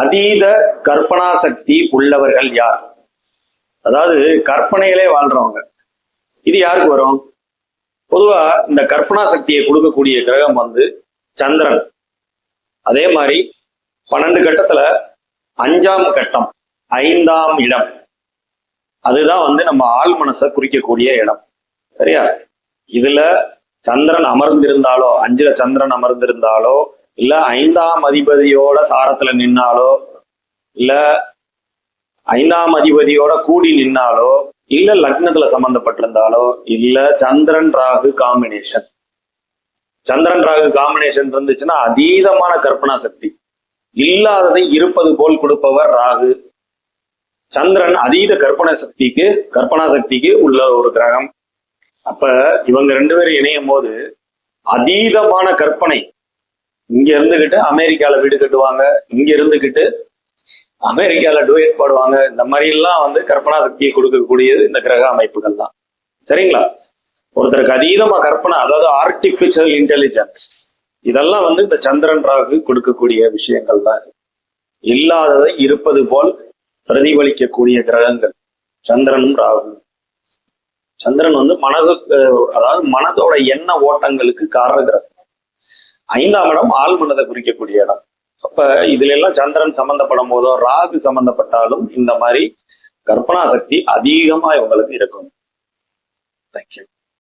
அதீத கற்பனா சக்தி உள்ளவர்கள் யார்? அதாவது கற்பனையிலே வாழ்றவங்க. இது யாருக்கு வரும்? பொதுவா இந்த கற்பனா சக்தியை கொடுக்கக்கூடிய கிரகம் வந்து சந்திரன். அதே மாதிரி பன்னெண்டு கட்டத்துல அஞ்சாம் கட்டம் ஐந்தாம் இடம். அதுதான் வந்து நம்ம ஆள் மனசை குறிக்கக்கூடிய இடம். சரியா? இதுல சந்திரன் அமர்ந்திருந்தாலோ அஞ்சுல சந்திரன் அமர்ந்திருந்தாலோ இல்ல ஐந்தாம் அதிபதியோட சாரத்துல நின்னாலோ இல்ல ஐந்தாம் அதிபதியோட கூடி நின்னாலோ இல்ல லக்னத்துல சம்பந்தப்பட்டிருந்தாலோ இல்ல சந்திரன் ராகு காம்பினேஷன் சந்திரன் ராகு காம்பினேஷன் இருந்துச்சுன்னா அதீதமான கற்பனா சக்தி. இல்லாததை இருப்பது போல் கொடுப்பவர் ராகு. சந்திரன் அதீத கற்பனை சக்திக்கு கற்பனா சக்திக்கு உள்ள ஒரு கிரகம். அப்ப இவங்க ரெண்டு பேரும் இணையும் போது அதீதமான கற்பனை இங்க இருந்துகிட்டு அமெரிக்கால வீடு கட்டுவாங்க. இங்க இருந்துகிட்டு அமெரிக்கால டூயட் பாடுவாங்க. இந்த மாதிரி எல்லாம் வந்து கற்பனா சக்தியை கொடுக்கக்கூடியது இந்த கிரக அமைப்புகள் தான் சரிங்களா? ஒருத்தருக்கு அதீதமா கற்பனை அதாவது ஆர்டிபிஷியல் இன்டெலிஜென்ஸ் இதெல்லாம் வந்து இந்த சந்திரன் ராகு கொடுக்கக்கூடிய விஷயங்கள் தான். இல்லாததை இருப்பது போல் பிரதிபலிக்கக்கூடிய கிரகங்கள். சந்திரனும் ராகு சந்திரன் வந்து மனது அதாவது மனதோட எண்ண ஓட்டங்களுக்கு காரண கிரகம். ஐந்தாம் இடம் ஆள் மனதை குறிக்கக்கூடிய இடம். அப்ப இதுல எல்லாம் சந்திரன் சம்பந்தப்படும் போதோ ராகு சம்பந்தப்பட்டாலும் இந்த மாதிரி கற்பனா சக்தி அதிகமா இவங்களுக்கு இருக்கும். தேங்க்யூ